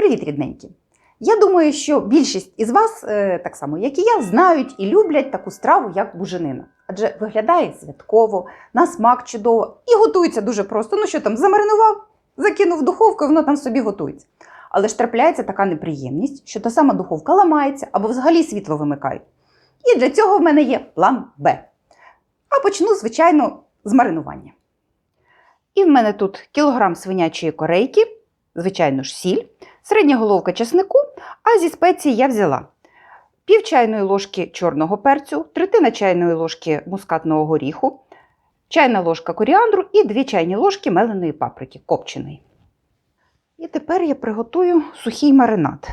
Привіт, рідненькі! Я думаю, що більшість із вас, е, так само як і я, знають і люблять таку страву, як буженина. Адже виглядає святково, на смак чудово і готується дуже просто. Ну що там, замаринував, закинув в духовку, і воно там собі готується. Але ж трапляється така неприємність, що та сама духовка ламається або взагалі світло вимикають. І для цього в мене є план Б. А почну, звичайно, з маринування. І в мене тут кілограм свинячої корейки, звичайно ж, сіль, середня головка чеснику, а зі спецій я взяла пів чайної ложки чорного перцю, третина чайної ложки мускатного горіху, чайна ложка коріандру і дві чайні ложки меленої паприки копченої. І тепер я приготую сухий маринад.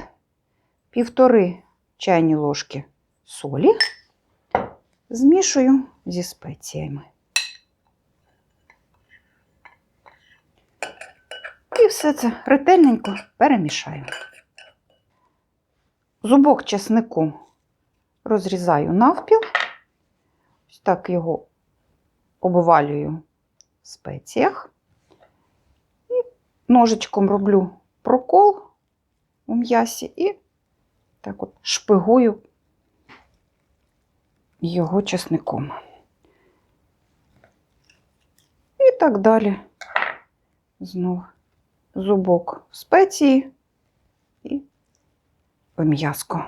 Півтори чайні ложки солі змішую зі спеціями. І все це ретельненько перемішаю. Зубок чеснику розрізаю навпіл, ось так його обвалюю в спеціях. І ножичком роблю прокол у м'ясі і так от шпигую його чесником. І так далі. Знов зубок в спеції і в м'язко.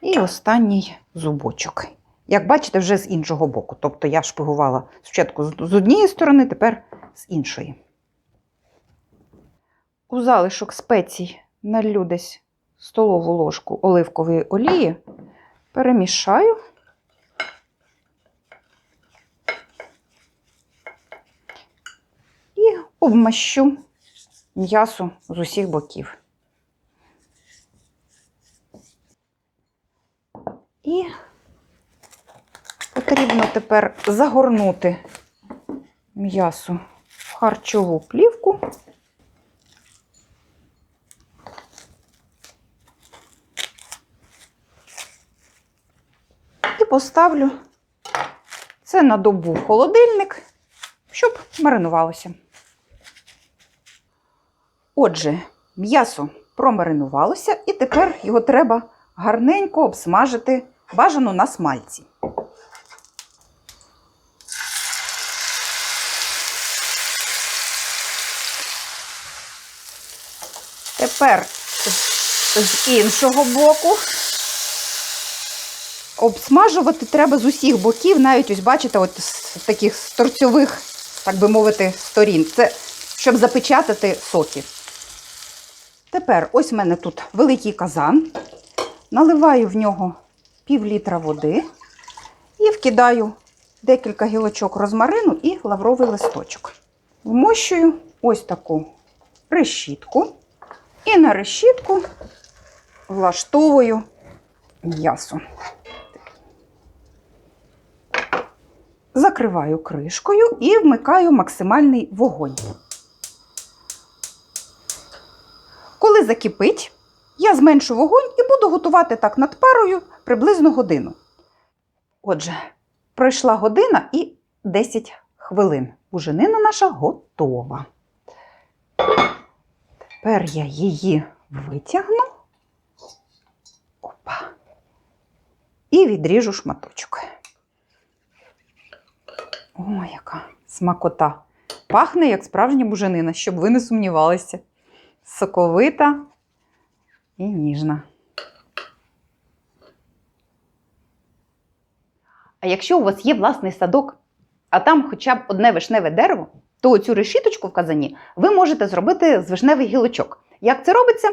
І останній зубочок. Як бачите, вже з іншого боку. Тобто я шпигувала спочатку з однієї сторони, тепер з іншої. У залишок спецій налью десь столову ложку оливкової олії, перемішаю. І обмащу м'ясо з усіх боків. І потрібно тепер загорнути м'ясо в харчову плівку. І поставлю це на добу в холодильник, щоб маринувалося. Отже, м'ясо промаринувалося, і тепер його треба гарненько обсмажити бажано на смальці. Тепер з іншого боку обсмажувати треба з усіх боків, навіть ось бачите, от з таких торцьових, так би мовити, сторін. Це щоб запечатати соки. Тепер ось в мене тут великий казан. Наливаю в нього пів літра води і вкидаю декілька гілочок розмарину і лавровий листочок. Вмощую ось таку решітку. І на решітку влаштовую м'ясо. Закриваю кришкою і вмикаю максимальний вогонь. Коли закипить, я зменшу вогонь і буду готувати так над парою приблизно годину. Отже, пройшла година і 10 хвилин. Буженина наша готова. Тепер я її витягну Опа. і відріжу шматочок. О, яка смакота! Пахне як справжня буженина, щоб ви не сумнівалися. Соковита і ніжна. А якщо у вас є власний садок, а там хоча б одне вишневе дерево, то цю решіточку в казані ви можете зробити з вишневих гілочок. Як це робиться,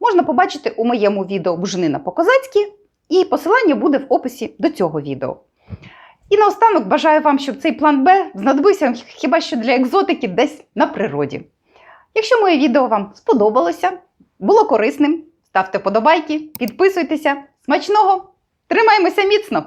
можна побачити у моєму відео Буженина по-козацьки, і посилання буде в описі до цього відео. І наостанок бажаю вам, щоб цей план Б знадобився хіба що для екзотики десь на природі. Якщо моє відео вам сподобалося, було корисним, ставте вподобайки, підписуйтеся. Смачного! Тримаймося міцно!